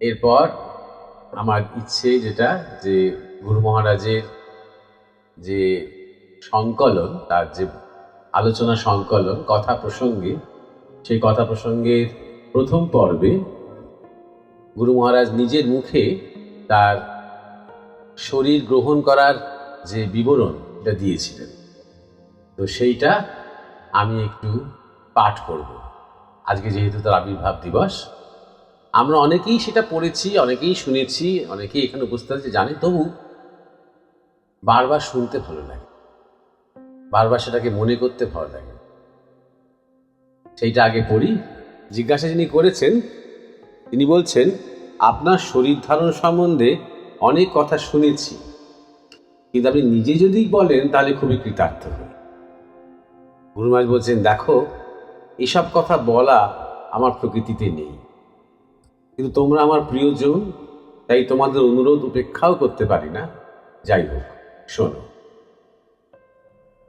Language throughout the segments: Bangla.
এরপর আমার ইচ্ছে যেটা যে গুরু মহারাজের যে সংকলন, তার যে আলোচনা সংকলন, কথা প্রসঙ্গে, সেই কথা প্রসঙ্গের প্রথম পর্বে গুরু মহারাজ নিজের মুখে তার শরীর গ্রহণ করার যে বিবরণ, এটা দিয়েছিলেন। তো সেইটা আমি একটু পাঠ করব। আজকে যেহেতু তার আবির্ভাব দিবস আমরা অনেকেই সেটা পড়েছি, অনেকেই শুনেছি, অনেকেই এখানে উপস্থিত আছে, জানি। তবু বারবার শুনতে ভালো লাগে। বারবার সেটাকে মনে করতে ভালো লাগে। সেইটা আগে পড়ি। জিজ্ঞাসা যিনি করেছেন, তিনি বলছেন, আপনার শরীর ধারণ সম্বন্ধে অনেক কথা শুনেছি। কিন্তু আপনি নিজে যদি বলেন, তাহলে খুবই কৃতার্থ হই। গুরুমাজ বলছেন, দেখো, এসব কথা বলা আমার প্রকৃতিতে নেই। কিন্তু তোমরা আমার প্রিয়জন, তাই তোমাদের অনুরোধ উপেক্ষাও করতে পারি না। যাই হোক, শোনো।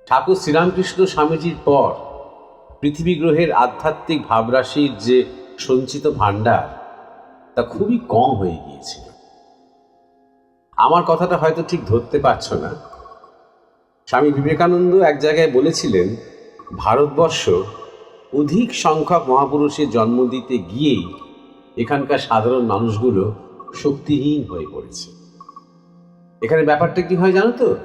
ঠাকুর শ্রীরামকৃষ্ণ স্বামীজির পর পৃথিবী গ্রহের আধ্যাত্মিক ভাবরাশির যে সঞ্চিত ভাণ্ডার, তা খুবই কম হয়ে গিয়েছিল। আমার কথাটা হয়তো ঠিক ধরতে পারছ না। স্বামী বিবেকানন্দ এক জায়গায় বলেছিলেন, ভারতবর্ষ অধিক সংখ্যক মহাপুরুষের জন্ম দিতে গিয়েই এখানকার সাধারণ মানুষগুলো শক্তিহীন হয়ে পড়েছে। এখানে ব্যাপারটা কি হয় জানো তো?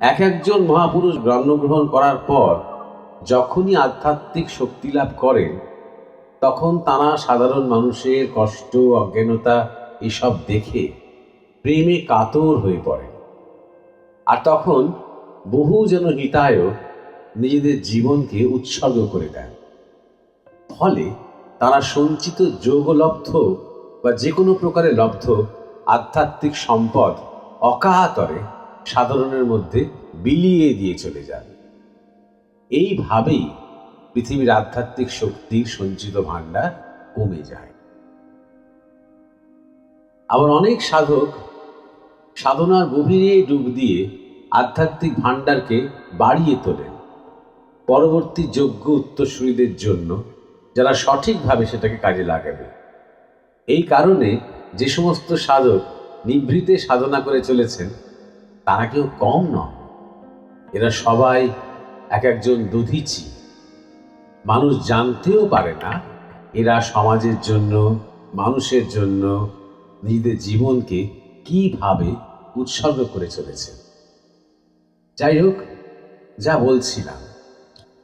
এক একজন মহাপুরুষ জন্মগ্রহণ করার পর যখনই আধ্যাত্মিক শক্তি লাভ করেন, তখন তারা সাধারণ মানুষের কষ্ট, অজ্ঞানতা এসব দেখে প্রেমে কাতর হয়ে পড়ে আর তখন বহু যেন হিতায় নিজেদের জীবনকে উৎসর্গ করে দেন। ফলে তারা সঞ্চিত যোগলব্ধ বা যে কোনো প্রকারে লব্ধ, আধ্যাত্মিক সম্পদ অকাতরে সাধারণের মধ্যে বিলিয়ে দিয়ে চলে যান এইভাবেই পৃথিবীর আধ্যাত্মিক শক্তির সঞ্চিত ভাণ্ডার কমে যায়। আবার অনেক সাধক সাধনার গভীরে ডুব দিয়ে আধ্যাত্মিক ভাণ্ডারকে বাড়িয়ে তোলেন। পরবর্তী যোগ্য উত্তরসূরিদের জন্য যারা সঠিকভাবে সেটাকে কাজে লাগাবে। এই কারণে যে সমস্ত সাধক নিভৃতে সাধনা করে চলেছেন, তারা কেউ কম নয় এরা সবাই এক একজন দধিচি। মানুষ জানতেও পারে না, এরা সমাজের জন্য, মানুষের জন্য নিজেদের জীবনকে কীভাবে উৎসর্গ করে চলেছে। যাই হোক, যা বলছিলাম,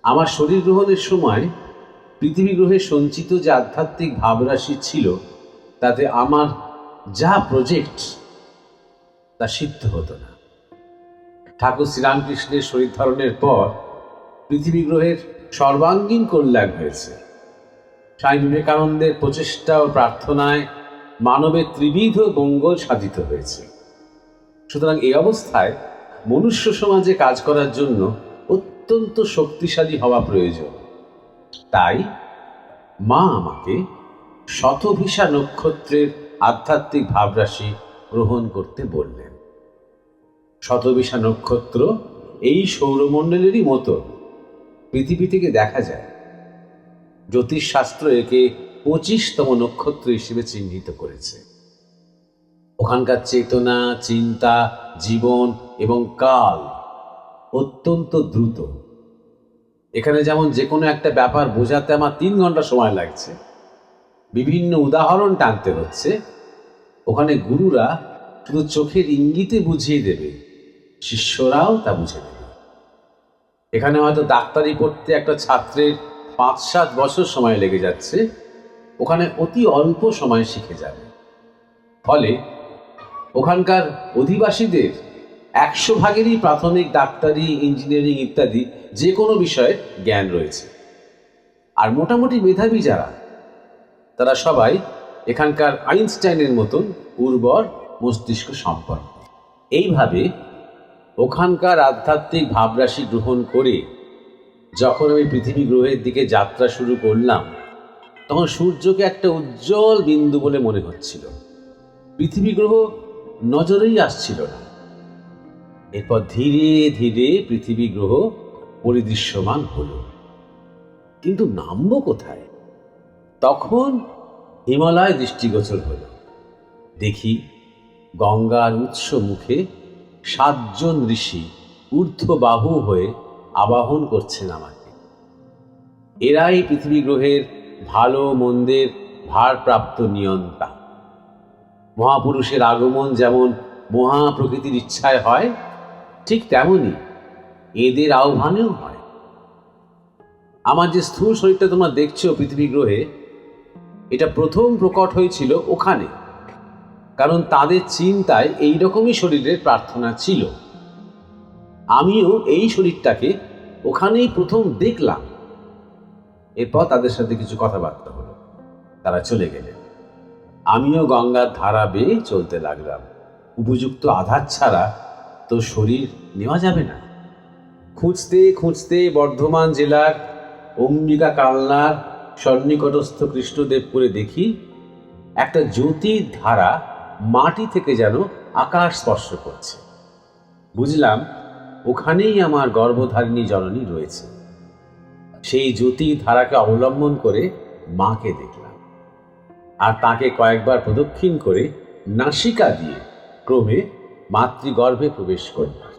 আমার শরীর গ্রহণের সময় পৃথিবী গ্রহে সঞ্চিত যে আধ্যাত্মিক ভাবরাশি ছিল, তাতে আমার যা প্রজেক্ট তা সিদ্ধ হতো না। ঠাকুর শ্রীরামকৃষ্ণের শরীর ধারণের পর পৃথিবী গ্রহের সর্বাঙ্গীন কল্যাণ হয়েছে। স্বামী বিবেকানন্দের প্রচেষ্টা ও প্রার্থনায় মানবের ত্রিবিধ মঙ্গল সাধিত হয়েছে। সুতরাং এই অবস্থায় মনুষ্য সমাজে কাজ করার জন্য অত্যন্ত শক্তিশালী হওয়া প্রয়োজন। তাই মা আমাকে শতভিসা নক্ষত্রের আধ্যাত্মিক ভাবরাশি গ্রহণ করতে বললেন। শতভিসা নক্ষত্র এই সৌরমণ্ডলেরই মতো, পৃথিবী থেকে দেখা যায়। জ্যোতিষশাস্ত্র একে পঁচিশতম নক্ষত্র হিসেবে চিহ্নিত করেছে। ওখানকার চেতনা, চিন্তা, জীবন এবং কাল অত্যন্ত দ্রুত। এখানে যেমন যে কোনো একটা ব্যাপার বোঝাতে আমার তিন ঘণ্টা সময় লাগছে। বিভিন্ন উদাহরণ টানতে হচ্ছে। ওখানে গুরুরা শুধু চোখের ইঙ্গিতে বুঝিয়ে দেবে, শিষ্যরাও তা বুঝে দেবে এখানে হয়তো ডাক্তারি পড়তে একটা ছাত্রের পাঁচ সাত বছর সময় লেগে যাচ্ছে, ওখানে অতি অল্প সময় শিখে যাবে। ফলে ওখানকার অধিবাসীদের একশো ভাগেরই প্রাথমিক ডাক্তারি, ইঞ্জিনিয়ারিং ইত্যাদি যে কোনো বিষয়ে জ্ঞান রয়েছে। আর মোটামুটি মেধাবী যারা, তারা সবাই এখানকার আইনস্টাইনের মতন উর্বর মস্তিষ্ক সম্পন্ন। এইভাবে ওখানকার আধ্যাত্মিক ভাবরাশি গ্রহণ করে যখন আমি পৃথিবী গ্রহের দিকে যাত্রা শুরু করলাম, তখন সূর্যকে একটা উজ্জ্বল বিন্দু বলে মনে হচ্ছিল। পৃথিবী গ্রহ নজরেই আসছিল না। এরপর ধীরে ধীরে পৃথিবী গ্রহ পরিদৃশ্যমান হলো। কিন্তু নামবো কোথায়? তখন হিমালয় দৃষ্টিগোচর হলো। দেখি গঙ্গার উৎস মুখে সাতজন ঋষি ঊর্ধ্ববাহু হয়ে আবাহন করছেন আমাকে। এরাই পৃথিবী গ্রহের ভালো মন্দের ভারপ্রাপ্ত নিয়ন্তা। মহাপুরুষের আগমন যেমন মহাপ্রকৃতির ইচ্ছায় হয় ঠিক তেমনই, এদের আহ্বানেও হয়। আমার যে স্থূল শরীরটা তোমরা দেখছ পৃথিবী গ্রহে, এটা প্রথম প্রকট হয়েছিল ওখানে, কারণ তাদের চিন্তায় এই রকমই শরীরের প্রার্থনা ছিল। আমিও এই শরীরটাকে ওখানেই প্রথম দেখলাম। এরপর তাদের সাথে কিছু কথাবার্তা হলো। তারা চলে গেলেন। আমিও গঙ্গার ধারা বেয়ে চলতে লাগলাম। উপযুক্ত আধার ছাড়া তো শরীর নেওয়া যাবে না। খুঁজতে খুঁজতে বর্ধমান জেলার অম্বিকা কালনার সন্নিকটস্থ কৃষ্ণদেবপুরে দেখি একটা জ্যোতির ধারা মাটি থেকে যেন আকাশ স্পর্শ করছে। বুঝলাম ওখানেই আমার গর্ভধারিণী জননী রয়েছে। সেই জ্যোতির ধারাকে অবলম্বন করে মাকে দেখলাম আর তাকে কয়েকবার প্রদক্ষিণ করে নাসিকা দিয়ে ক্রমে মাতৃগর্ভে প্রবেশ করলাম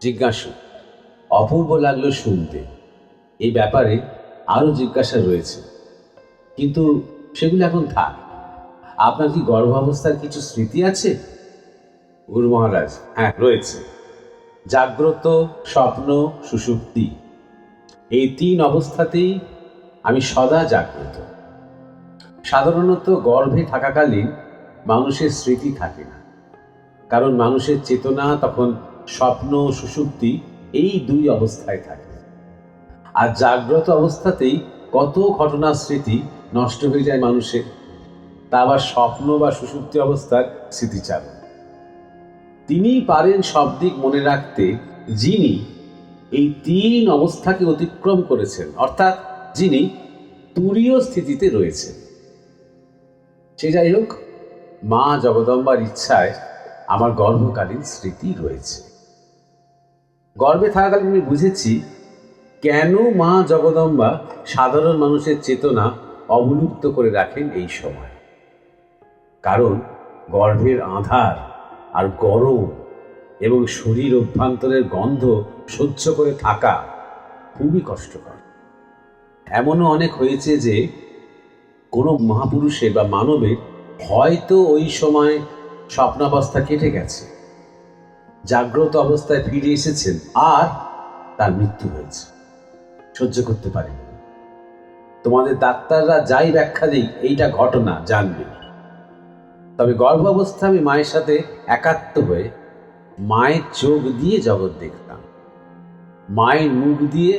জিজ্ঞাসু, অপূর্ব লাগল শুনতে। এই ব্যাপারে আরও জিজ্ঞাসা রয়েছে। কিন্তু সেগুলো এখন থাক। আপনার কি গর্ভাবস্থার কিছু স্মৃতি আছে? গুরু মহারাজ হ্যাঁ রয়েছে। জাগ্রত স্বপ্ন সুষুপ্তি। এই তিন অবস্থাতেই আমি সদা জাগ্রত। সাধারণত গর্ভে থাকাকালীন মানুষের স্মৃতি থাকে না। কারণ মানুষের চেতনা তখন স্বপ্ন সুষুপ্তি এই দুই অবস্থায় থাকে। আর জাগ্রত অবস্থাতেই কত ঘটনার স্মৃতি নষ্ট হয়ে যায় মানুষের। তা আবার স্বপ্ন বা সুষুপ্তি অবস্থার স্মৃতিচারণ। তিনিই পারেন সব দিক মনে রাখতে, যিনি এই তিন অবস্থাকে অতিক্রম করেছেন, অর্থাৎ যিনি তুরীয় স্থিতিতে রয়েছেন। সে যাই হোক, মা জগদম্বার ইচ্ছায় আমার গর্ভকালীন স্মৃতি রয়েছে। গর্ভে থাকাকালীন আমি বুঝেছি কেন মা জগদম্বা সাধারণ মানুষের চেতনা অবলুপ্ত করে রাখেন এই সময়। কারণ গর্ভের আধার আর গরম এবং শরীর অভ্যন্তরের গন্ধ সহ্য করে থাকা খুবই কষ্টকর। এমনও অনেক হয়েছে যে কোনো মহাপুরুষের বা মানবের হয়তো ওই সময় স্বপ্নাবস্থা কেটে গেছে। জাগ্রত অবস্থায় ফিরে এসেছেন আর তার মৃত্যু হয়েছে। সহ্য করতে পারেন তোমাদের ডাক্তাররা যাই ব্যাখ্যা দিক, এইটা ঘটনা জানবে। তবে গর্ভাবস্থা আমি মায়ের সাথে একাত্ম হয়ে মায়ের চোখ দিয়ে জগৎ দেখতাম। মায়ের মুখ দিয়ে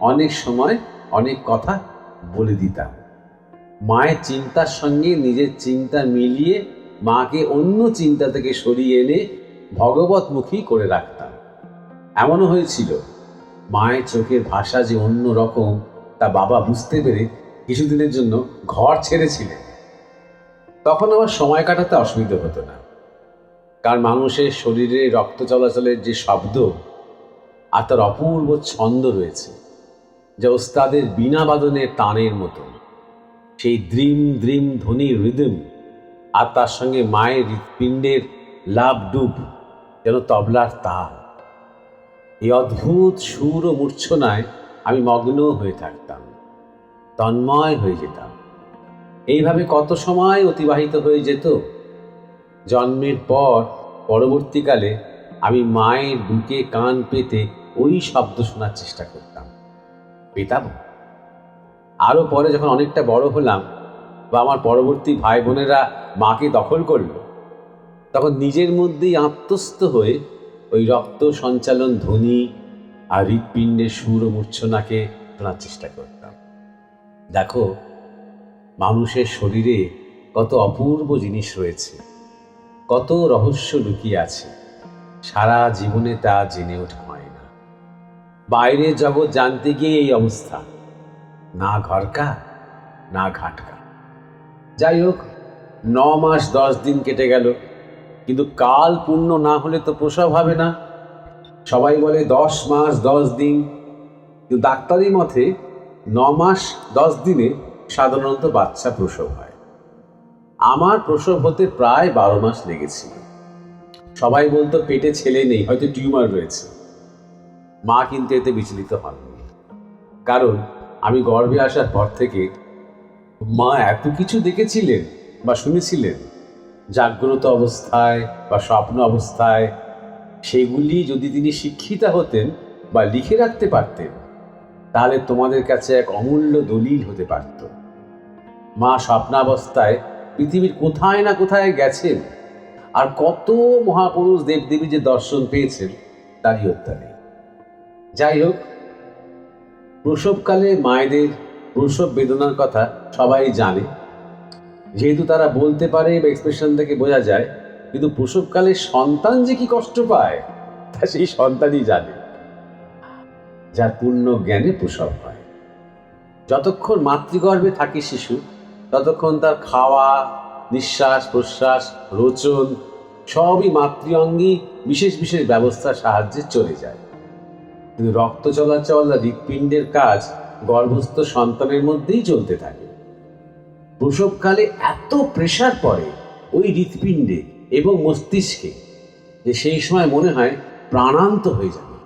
অনেক সময় অনেক কথা বলে দিতাম। মায়ের চিন্তার সঙ্গে নিজের চিন্তা মিলিয়ে মাকে অন্য চিন্তা থেকে সরিয়ে এনে ভগবতমুখী করে রাখতাম। এমনও হয়েছিল, মায়ের চোখের ভাষা যে অন্য রকম তা বাবা বুঝতে পেরে কিছুদিনের জন্য ঘর ছেড়েছিলেন। তখন আমার সময় কাটাতে অসুবিধা হতো না। কারণ মানুষের শরীরে রক্ত চলাচলের যে শব্দ, আর তার অপূর্ব ছন্দ রয়েছে, যা ওস্তাদের বিনা বাদনের টানের মতো সেই দ্রিম দ্রিম ধ্বনির রিদম আর তার সঙ্গে মায়ের হৃৎপিণ্ডের লাভ ডুব যেন তবলার তাল। এই অদ্ভুত সুর ও মূর্ছনায় আমি মগ্ন হয়ে থাকতাম, তন্ময় হয়ে যেতাম। এইভাবে কত সময় অতিবাহিত হয়ে যেত? জন্মের পর, পরবর্তীকালে আমি মায়ের বুকে কান পেতে ওই শব্দ শোনার চেষ্টা করতাম। পেতাম। আরও পরে যখন অনেকটা বড় হলাম বা আমার পরবর্তী ভাই বোনেরা মাকে দখল করল, তখন নিজের মধ্যেই আত্মস্থ হয়ে ওই রক্ত সঞ্চালন ধ্বনি আর হৃৎপিণ্ডের সুর ও মূর্ছনাকে শোনার চেষ্টা করতাম। দেখো, মানুষের শরীরে কত অপূর্ব জিনিস রয়েছে, কত রহস্য লুকিয়ে আছে, সারা জীবনে তা জেনে ওঠা হয় না। বাইরের জগৎ জানতে গিয়ে এই অবস্থা, না ঘরকা, না ঘাটকা। যাই হোক ন মাস দশ দিন কেটে গেল, কিন্তু কাল পূর্ণ না হলে তো প্রসব হবে না। সবাই বলে দশ মাস দশ দিন, কিন্তু ডাক্তারি মতে ন মাস দশ দিনে সাধারণত বাচ্চা প্রসব হয়। আমার প্রসব হতে প্রায় বারো মাস লেগেছিল। সবাই বলতো পেটে ছেলে নেই, হয়তো টিউমার রয়েছে। মা কিন্তু এতে বিচলিত হননি। কারণ আমি গর্ভে আসার পর থেকে মা এত কিছু দেখেছিলেন বা শুনেছিলেন? জাগ্রত অবস্থায় বা স্বপ্ন অবস্থায় সেগুলি যদি তিনি শিক্ষিতা হতেন বা লিখে রাখতে পারতেন, তাহলে তোমাদের কাছে এক অমূল্য দলিল হতে পারত। মা স্বপ্নাবস্থায় পৃথিবীর কোথায় না কোথায় গেছেন আর কত মহাপুরুষ দেবদেবী যে দর্শন পেয়েছেন, তারই হত্যা নেই। যাই হোক, প্রসবকালে মায়েদের প্রসব বেদনার কথা সবাই জানে। যেহেতু তারা বলতে পারে বা এক্সপ্রেশন থেকে বোঝা যায়, কিন্তু প্রসবকালে সন্তান যে কি কষ্ট পায়, তা সেই সন্তানই জানে। যার পূর্ণ জ্ঞানে প্রসব হয়। যতক্ষণ মাতৃগর্ভে থাকে শিশু, ততক্ষণ তার খাওয়া, নিঃশ্বাস প্রশ্বাস, রোচন, সবই মাতৃ অঙ্গী বিশেষ বিশেষ ব্যবস্থার সাহায্যে চলে যায়। কিন্তু রক্ত চলাচল হৃৎপিণ্ডের কাজ গর্ভস্থ সন্তানের মধ্যেই চলতে থাকে। প্রসবকালে এত প্রেশার পড়ে ওই হৃৎপিণ্ডে এবং মস্তিষ্কে যে সেই সময় মনে হয় প্রাণান্ত হয়ে যাবে।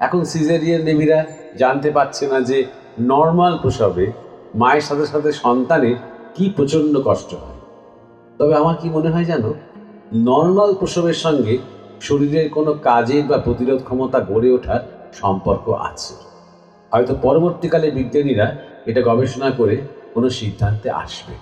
এখন সিজারিয়ান নেমীরা জানতে পারছে না যে নর্মাল প্রসবে মায়ের সাথে সাথে সন্তানের কি প্রচণ্ড কষ্ট হয়। তবে আমার কি মনে হয় জানো নর্মাল প্রসবের সঙ্গে শরীরের কোনো কাজের বা প্রতিরোধ ক্ষমতা গড়ে ওঠার সম্পর্ক আছে। হয়তো পরবর্তীকালে বিজ্ঞানীরা এটা গবেষণা করে কোনো সিদ্ধান্তে আসবে।